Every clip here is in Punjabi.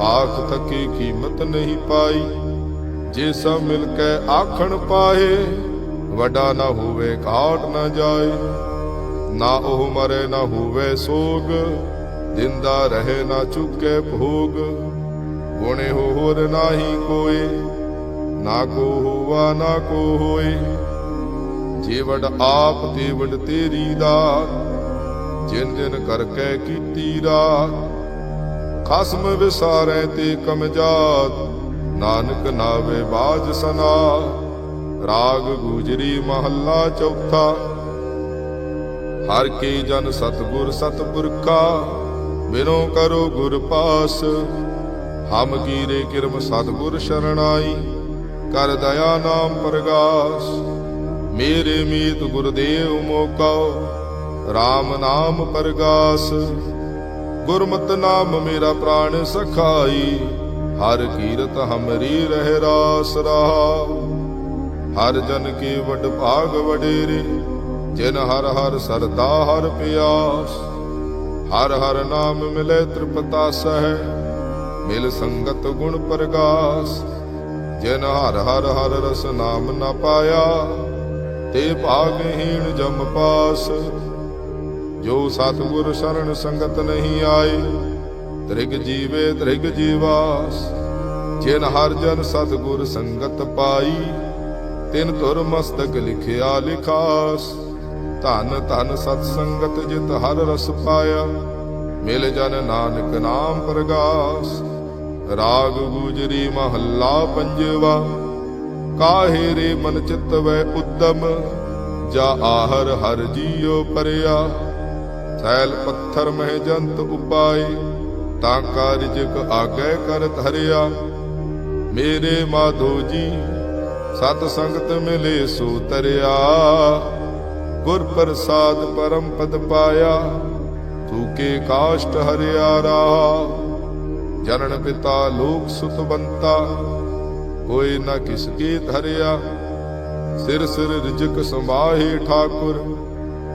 ਆਖ ਤੱਕੀ ਕੀਮਤ ਨਹੀਂ ਪਾਈ। ਜੇ ਸਭ ਮਿਲ ਕੇ ਆਖਣ ਪਾਏ, ਵੱਡਾ ਨਾ ਹੋਵੇ ਘਾਟ ਨਾ ਜਾਏ। ਨਾ ਉਹ ਮਰੇ, ਨਾ ਹੋਵੇ ਸੋਗ ਦਿੰਦਾ ਰਹੇ ਨਾ ਚੁੱਕੇ ਭੋਗ। ਗੁਣੇ ਹੋਰ ਨਾਹੀ ਕੋਏ, ਨਾ ਕੋ ਹੋਵਾ, ਨਾ ਕੋ ਹੋਏ। ਜੀਵੜ ਆਪ ਤੇਵੜ ਤੇਰੀ ਦਾਤ, ਜਿਨ ਦਿਨ ਕਰਕੇ ਕੀਤੀ ਰਾਤ। ਖਸਮ ਵਿਸਾਰੈ ਤੇ ਕਮਜਾਤ ਨਾਨਕ ਨਾਵੇ ਬਾਜ ਸਨਾ। ਰਾਗ ਗੁਜਰੀ ਮਹੱਲਾ ਚੌਥਾ। ਹਰ ਕੀ ਜਨ ਸਤਗੁਰ ਸਤਪੁਰਖਾ ਬਿਨੋ ਕਰੋ ਗੁਰ ਪਾਸ। ਹਮ ਕੀਰੇ ਕਿਰਮ ਸਤਗੁਰ ਸ਼ਰਣਾਈ, ਕਰ ਦਇਆ ਨਾਮ ਪ੍ਰਗਾਸ। ਮੇਰੇ ਮੀਤ ਗੁਰਦੇਵ ਮੋਕਉ RAM ਨਾਮ ਪ੍ਰਗਾਸ। ਗੁਰਮਤਿ ਨਾਮ ਮੇਰਾ ਪ੍ਰਾਣ ਸਖਾਈ, ਹਰ ਕੀਰਤ ਹਮਰੀ ਰਹਿ ਰਾਸ ਰਹਾ ਹਰ ਜਨ ਕੇ ਵਡ ਭਾਗ ਵਡੇਰੇ, ਜਿਨ ਹਰ ਹਰ ਸਰਦਾ ਹਰ ਪਿਆਸ। ਹਰ ਹਰ ਨਾਮ ਮਿਲੇ ਤ੍ਰਿਪਤਾ ਸਹਿ, ਮਿਲ ਸੰਗਤ ਗੁਣ ਪ੍ਰਗਾਸ। ਜਿਨ ਹਰ ਹਰ ਹਰ ਰਸ ਨਾਮ ਨਾ ਪਾਇਆ, ਤੇ ਭਾਗਹੀਣ ਜਮ ਪਾਸ। ਜੋ ਸਤਿਗੁਰ ਸ਼ਰਨ ਸੰਗਤ ਨਹੀਂ ਆਏ, ਤ੍ਰਿਗ ਜੀਵੇ ਤ੍ਰਿਗ ਜੀਵਾਸ। ਜਿਨ ਹਰ ਜਨ ਸਤਿਗੁਰ ਸੰਗਤ ਪਾਈ, ਤਿਨ ਤੁਰ ਮਸਤਕ ਲਿਖਿਆ ਲਿਖਾਸ। ਧਨ ਧਨ ਸਤ ਸੰਗਤ ਜਿਤ ਹਰ ਰਸ ਪਾਇਆ, ਮਿਲ ਜਨ ਨਾਨਕ ਨਾਮ ਪ੍ਰਗਾਸ। ਰਾਗ ਗੁਜਰੀ ਮਹੱਲਾ ਪੰਜਵਾ, ਕਾਹੇ ਰੇ ਮਨ ਚਿਤ ਵੈ ਉਦਮ, ਜਾ ਆਹਰ ਹਰ ਜੀਉ ਪਰਿਆ। ਸੈਲ ਪੱਥਰ ਮਹਿ ਜੰਤ ਉਪਾਏ ਤਾਂ ਕਾਰਜਕ ਆਗੈ ਕਰ ਧਰਿਆ ਮੇਰੇ ਮਾਧੋ ਜੀ, ਸਤ ਸੰਗਤ ਮਿਲੇ ਸੋ ਤਰਿਆ। ਗੁਰ ਪ੍ਰਸਾਦ ਪਰਮ ਪਦ ਪਾਇਆ ਤੂਕੇ ਕਾਸ਼ਟ ਹਰਿਆ ਰਾ ਜਨਨ ਪਿਤਾ ਲੋਕ ਸੁਤ ਬੰਤਾ, ਕੋਈ ਨਾ ਕਿਸ ਕੀ ਧਰਿਆ ਸਿਰ ਸਿਰ ਰਿਜਕ ਸਮਾਹੇ ਠਾਕੁਰ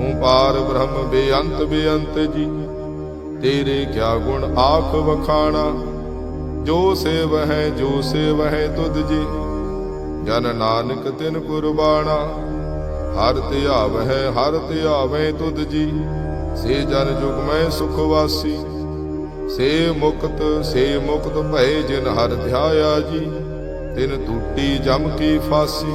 ਤੂੰ ਪਾਰ ਬ੍ਰਹਮ ਬੇਅੰਤ ਬੇਅੰਤ ਜੀ, ਤੇਰੇ ਕਿਆ ਗੁਣ ਆਖ ਵਖਾਣਾ? ਜੋ ਸੇਵ ਹੈ ਜੋ ਸੇਵ ਹੈ ਤੁਧ ਜੀ, ਜਨ ਨਾਨਕ ਤਿਨ ਕੁਰਬਾਣਾ। ਹਰ ਧਿਆਵ ਹੈ ਹਰ ਧਿਆਵੇਂ ਤੁਧ ਜੀ, ਸੇ ਜਨ ਜੁਗ ਮੈਂ ਸੁਖ ਵਾਸੀ। ਸੇ ਮੁਕਤ ਸੇ ਮੁਕਤ ਭਏ ਜਿਨ ਹਰ ਧਿਆਇਆ ਜੀ, ਤਿਨ ਟੂਟੀ ਜਮ ਕੀ ਫਾਸੀ।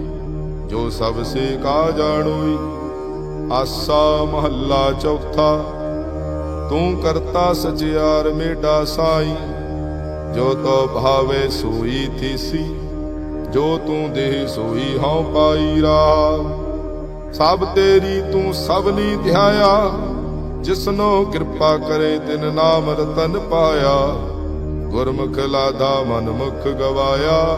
ਜੋ ਸਭ ਸੇ ਕਾ ਜਾਣੋਈ, ਆਸਾ ਮਹੱਲਾ ਚੌਥਾ। ਤੂੰ ਕਰਤਾ ਸਚਿਆਰ ਮੇਡਾ ਸਾਈ, ਜੋ ਤੋ ਭਾਵੇ ਸੋਈ ਥੀਸੀ, ਜੋ ਤੂੰ ਦੇਹ ਸੋਈ ਹਉ ਪਾਈ ਰਾ ਸਭ ਤੇਰੀ ਤੂੰ ਸਭਨੀ ਧਿਆਇਆ, ਜਿਸਨੋ ਕਿਰਪਾ ਕਰੇ ਤਿਨ ਨਾਮ ਰਤਨ ਪਾਇਆ। ਗੁਰਮੁਖ ਲਾਦਾ ਮਨ ਮੁਖ ਗਵਾਇਆ।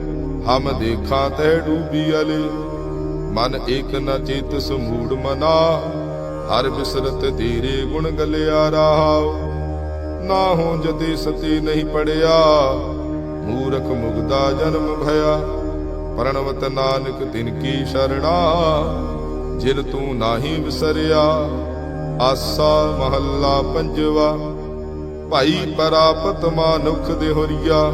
ਹਮ ਦੇਖਾਂ ਤੈ ਡੂਬੀ ਅਲੇ। ਮਨ ਏਕ ਨ ਚੇਤ ਸਮੂੜ ਮਨਾ। ਹਰ ਬਿਸਰਤ ਤੇਰੇ ਗੁਣ ਗਲਿਆ ਰਹਾਉ। ਨਾ ਹੋ ਜਤੇ ਸਤੀ ਨਹੀਂ ਪੜਿਆ। ਮੂਰਖ ਮੁਗਦਾ ਜਨਮ ਭਇਆ। ਪ੍ਰਣਵਤ ਨਾਨਕ ਤਿਨ ਕੀ ਸ਼ਰਣਾ। ਜਿਨ ਤੂੰ ਨਾਹੀ ਵਿਸਰਿਆ। ਆਸਾ ਮਹੱਲਾ ਪੰਜਵਾ। ਭਾਈ ਪਰਾਪਤ ਮਾਨੁਖ ਦੇ ਹੋਰੀਆ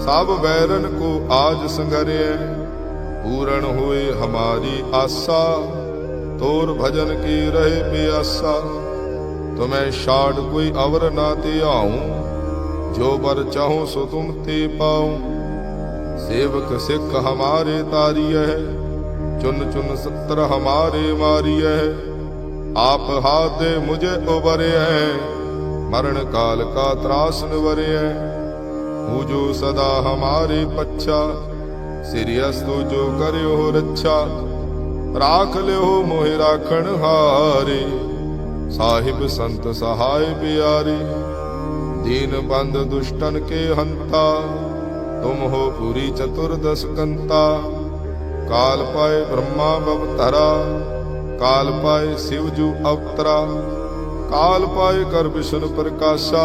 ਸਭ ਵੈਰਨ ਕੋ ਆਜ ਸੰਗਰਿਐ, ਪੂਰਨ ਹੋਏ ਹਮਾਰੀ ਆਸਾ। ਤੋਰ ਭਜਨ ਕੀ ਰਹੇ ਪਿਆਸਾ, ਤੁਮੈ ਛਾੜ ਕੋਈ ਅਵਰ ਨਾ ਤੇ ਆਉ ਜੋ ਬਰ ਚਾਹੋ ਸੋ ਤੁਮ ਤੇ ਪਾਉ। ਸੇਵਕ ਸਿੱਖ ਹਮਾਰੇ ਤਾਰੀਐ, ਚੁਨ ਚੁਨ ਸੱਤਰ ਹਮਾਰੇ ਮਾਰੀਐ। ਆਪ ਹਾਤੇ ਮੁਝੇ ਉਬਰਿਐ, ਮਰਨ ਕਾਲ ਕਾ ਤਰਾਸ ਨਿਵਰਿਐ ਹੂ ਜੋ ਸਦਾ ਹਮਾਰੇ ਪੱਛਾ ਸਿਰਿਅਸਤੋ ਜੋ ਕਰਿਓ ਰੱਛਾ ਰਾਖ ਲਿਓ ਮੋਹਿ ਰਾਖਣ ਹਾਰੇ ਸਾਹਿਬ ਸੰਤ ਸਹਾਇ ਪਿਆਰੇ ਦੀਨ ਬੰਦ ਦੁਸ਼ਟਨ ਕੇ ਹੰਤਾ ਤੁਮ ਹੋ ਪੂਰੀ ਚਤੁਰਦਸ ਕੰਤਾ ਕਾਲ ਪਾਏ ਬ੍ਰਹਮਾ ਬਵਤਰਾ ਕਾਲ ਪਾਏ ਸਿਵ ਜੂ ਅਵਤਰਾ ਕਾਲ ਪਾਏ ਕਰ ਵਿਸ਼ਨ ਪ੍ਰਕਾਸ਼ਾ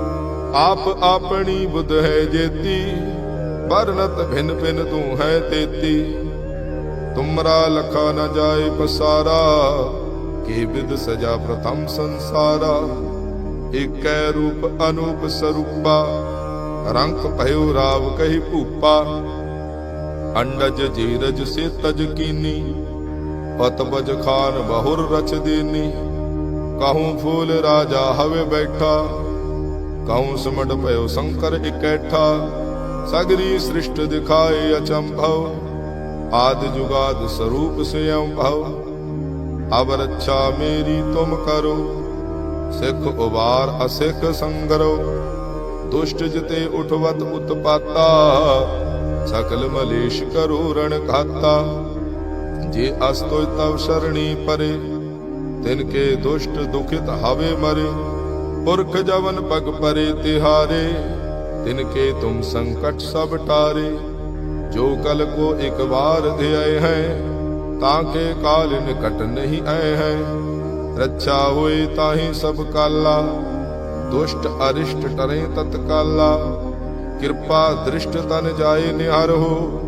ਆਪ ਆਪਣੀ ਬੁੱਧ ਹੈ ਜੇਤੀ, ਵਰਨਤ ਭਿੰਨ ਭਿੰਨ ਤੂੰ ਹੈ ਤੇਤੀ। ਤੁਮਰਾ ਲਖਾ ਨ ਜਾਏ ਪਸਾਰਾ, ਕੇ ਵਿਦ ਸਜਾ ਪ੍ਰਥਮ ਸੰਸਾਰਾ। ਏਕੈ ਰੂਪ ਅਨੂਪ ਸਰੂਪਾ, ਰੰਕ ਭਇਓ ਰਾਵ ਕਹੀ ਭੂਪਾ। ਅੰਡਜ ਜੀਰਜ ਸੇ ਤਜ ਕੀਨੀ ਪਤਬਜ ਖਾਨ ਬਹੁਰ ਰਚ ਦੇਨੀ। ਕਹੂੰ ਫੂਲ ਰਾਜਾ ਹਵੇ ਬੈਠਾ ਕਉ ਸਮਟ ਭਇਓ ਸੰਕਰ ਇਕੈਠਾ। ਸਗਰੀ ਸ੍ਰਿਸ਼ਟ ਦਿਖਾਏ ਅਚੰਭਵ। ਆਦ ਜੁਗਾਦ ਸਰੂਪ ਸਿਯੰ ਭਵ ਅਬ ਰੱਛਾ ਮੇਰੀ ਤੁਮ ਕਰੋ। ਸਿੱਖ ਉਬਾਰ ਅਸਿੱਖ ਸੰਗਰੋ। ਦੁਸ਼ਟ ਜਿਤੇ ਉਠਵਤ ਉਤਪਾਤਾ। ਸਕਲ ਮਲੇਸ਼ ਕਰੋ ਰਣ ਖਾਤਾ ਜੇ ਅਸ ਤੋਇ ਤਵ ਸਰਣੀ ਪਰੇ, ਤਿਨ ਕੇ ਦੁਸ਼ਟ ਦੁਖਿਤ ਹਵੇ ਮਰੇ। ਪੁਰਖ ਜਵਨ ਪਗ ਪਰੇ ਤਿਹਾਰੇ, ਤਿਨ ਕੇ ਤੁਮ ਸੰਕਟ ਸਭ ਟਾਰੇ। ਜੋ ਕਲ ਕੋ ਇਕ ਵਾਰ ਧਿਆਏ ਹੈ, ਤਾਂ ਕੇ ਕਾਲ ਨਿਕਟ ਨਹੀਂ ਆਏ ਹੈ। ਰੱਛਾ ਹੋਏ ਤਾਹੀ ਸਭ ਕਾਲਾ, ਦੁਸ਼ਟ ਅਰਿਸ਼ਟ ਟਰੇ ਤਤਕਾਲਾ। ਕਿਰਪਾ ਦ੍ਰਿਸ਼ਟ ਤਨ ਜਾਏ ਨਿਹਰ ਹੋ,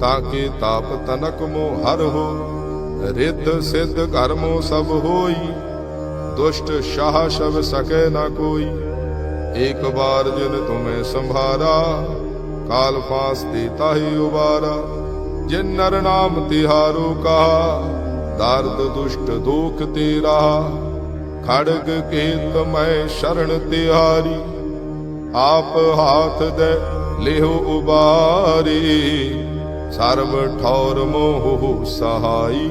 ਤਾਂ ਕੇ ਤਾਪ ਤਨਕ ਮੋਹਰ ਹੋ। ਰਿੱਧ ਸਿੱਧ ਕਰਮੋ ਸਭ ਹੋਈ ਦੁਸ਼ਟ ਸ਼ਾਹ ਸ਼ਬ ਸਕੈ ਨਾ ਕੋਈ। ਏਕ ਬਾਰ ਜਿਨ ਤੁਮੇ ਸੰਭਾਰਾ, ਕਾਲ ਫਾਸ ਦੇਤਾ ਹੈ ਉਬਾਰਾ। ਜਿਨ ਨਰ ਨਾਮ ਤਿਹਾਰੋ ਕਹਾ, ਦਰਦ ਦੁਸ਼ਟ ਦੁਖ ਤੇਰਾ। ਖੜਗ ਕੇਤ ਮੈਂ ਸ਼ਰਣ ਤਿਹਾਰੀ, ਆਪ ਹਾਥ ਦੇ ਲਿਹੁ ਉਬਾਰੀ। ਸਰਬ ਠੌਰ ਮੋਹ ਸਹਾਈ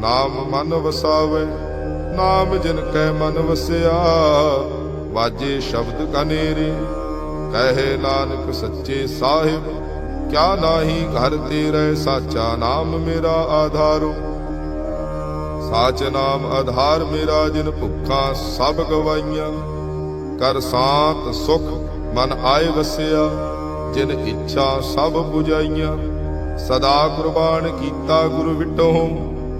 ਨਾਮ ਮਨ ਵਸਾਵੇ, ਨਾਮ ਜਿਨ ਕੈ ਮਨ ਵਸਿਆ। ਵਾਜੇ ਸ਼ਬਦ ਕਨੇਰੇ ਕਹੇ ਨਾਨਕ ਸੱਚੇ ਸਾਹਿਬ। ਕਿਆ ਨਾਹੀ ਘਰ ਤੇਰੇ ਸਾਚਾ ਨਾਮ ਮੇਰਾ ਆਧਾਰੋ। ਸਾਚ ਨਾਮ ਆਧਾਰ ਮੇਰਾ ਜਿਨ ਭੁੱਖਾਂ ਸਭ ਗਵਾਈਆਂ। ਕਰ ਸਾਤ ਸੁਖ ਮਨ ਆਏ ਵਸਿਆ, ਜਿਨ ਇੱਛਾ ਸਭ 부ਜਾਈਆਂ ਸਦਾ ਕੁਰਬਾਨ ਕੀਤਾ ਗੁਰੂ ਵਿਟੋ।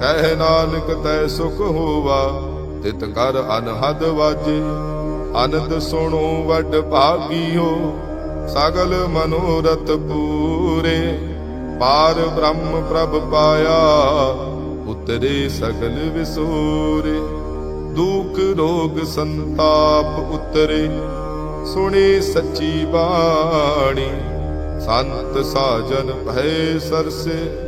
ਕਹਿ ਨਾਨਕ ਤੈ ਸੁਖ ਹੋਵਾ, ਤਿਤ ਕਰ ਅਨਹਦ ਵਾਜੇ। ਅਨੰਦ ਸੁਣੋ ਵੱਡ ਭਾਗੀਓ, ਸਗਲ ਮਨੋਰਥ ਪੂਰੇ। ਪਾਰ ਬ੍ਰਹਮ ਪ੍ਰਭ ਪਾਇਆ, ਉਤਰੇ ਸਗਲ ਵਿਸੂਰੇ। ਦੁਖ ਰੋਗ ਸੰਤਾਪ ਉਤਰੇ, ਸੁਣੀ ਸੱਚੀ ਬਾਣੀ। ਸੰਤ ਸਾਜਨ ਭੈ ਸਰਸੇ।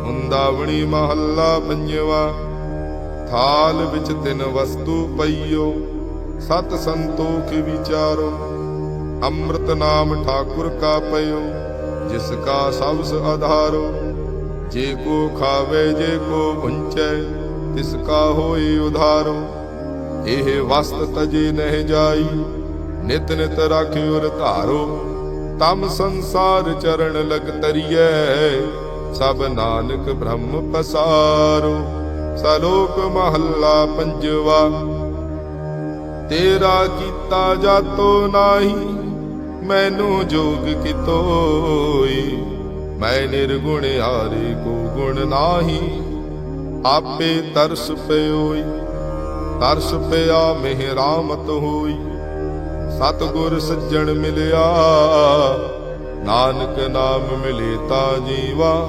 ਮੁੰਦਾਵਣੀ ਮਹੱਲਾ ਪੰਜਵਾ, ਥਾਲ ਵਿੱਚ ਤਿੰਨ ਵਸਤੂ ਪਈਓ, ਸਤ ਸੰਤੋਖ ਵਿਚਾਰੋ, ਅੰਮ੍ਰਿਤ ਨਾਮ ਠਾਕੁਰ ਕਾ ਪਇਓ, ਜਿਸ ਕਾ ਸਬਸ ਆਧਾਰੋ, ਜੇ ਕੋ ਖਾਵੇ, ਜੇ ਕੋ ਪੁੰਚੈ, ਤਿਸ ਕਾ ਹੋਈ ਉਧਾਰੋ। ਇਹ ਵਸਤ ਤਜੇ ਨਹਿ ਜਾਈ, ਨਿਤ ਨਿਤ ਰਾਖਿਓ ਰ ਧਾਰੋ, ਤਮ ਸੰਸਾਰ ਚਰਨ ਲਗ ਤਰੀਐ। ਸਭ ਨਾਨਕ ਬ੍ਰਹਮ ਪਸਾਰੋ, ਸਲੋਕ ਮਹੱਲਾ ਪੰਜਵਾ। ਤੇਰਾ ਕੀਤਾ ਜਾਤੋ ਨਾਹੀ, ਮੈਨੂੰ ਜੋਗ ਕਿਤੋਈ। ਮੈਂ ਨਿਰਗੁਣ ਹਾਰੇ ਕੋ ਗੁਣ ਨਾਹੀ, ਆਪੇ ਤਰਸ ਪਿਓਈ। ਤਰਸ ਪਿਆ ਮਿਹਰਾਮਤ ਹੋਈ, ਸਤਗੁਰ ਸੱਜਣ ਮਿਲਿਆ। ਨਾਨਕ ਨਾਮ ਮਿਲੇ ਤਾ ਜੀਵਾ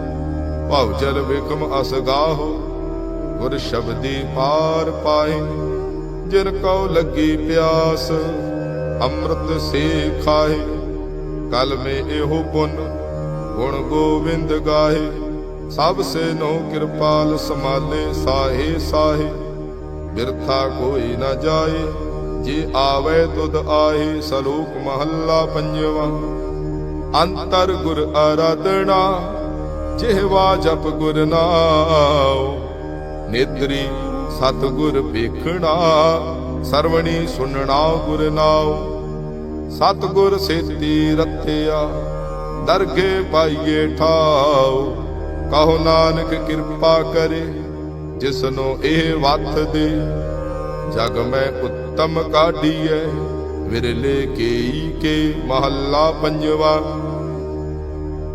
ਭਵ ਜਲ ਵਿਖਮ ਅਸਗਾਹੋ ਗੁਰ ਸ਼ਬਦੀ ਪਾਰ ਪਾਏ। ਜਿਨ ਕਉ ਲੱਗੀ ਪਿਆਸ, ਅੰਮ੍ਰਿਤ ਸੇ ਖਾਏ। ਕਲ ਮੇ ਇਹੋ ਪੁੰਨ, ਗੁਣ ਗੋਬਿੰਦ ਗਾਹੇ ਸਭ ਸੇ ਨੋ ਕਿਰਪਾਲ ਸਮਾਲੇ ਸਾਹੇ ਸਾਹੇ। ਬਿਰਥਾ ਕੋਈ ਨਾ ਜਾਏ, ਜੇ ਆਵੇ ਤੁਧ ਆਏ ਸਲੋਕ ਮਹੱਲਾ ਪੰਜਵਾ। ਅੰਤਰ ਗੁਰ ਆਰਾਧਨਾ ਜਿਹਵਾ ਜਪ ਗੁਰ ਨਾਮ ਨੇਤਰੀ ਸਤ ਗੁਰ ਵੇਖਣਾ, ਸਰਵਣੀ ਸੁਣਨਾ ਗੁਰ ਨਾਮ ਸਤ ਗੁਰ ਸੇਤੀ ਰਤਿਆ ਦਰਗੇ ਪਾਈਏ ਠਾਉ। ਕਹੋ ਨਾਨਕ ਕਿਰਪਾ ਕਰੇ, ਜਿਸਨੂੰ ਇਹ ਵੱਥ ਦੇ। ਜਗ ਮੈਂ ਉੱਤਮ ਕਾਢੀਐ, ਵਿਰਲੇ ਕੇਈ ਕੇ ਮਹੱਲਾ ਪੰਜਵਾ।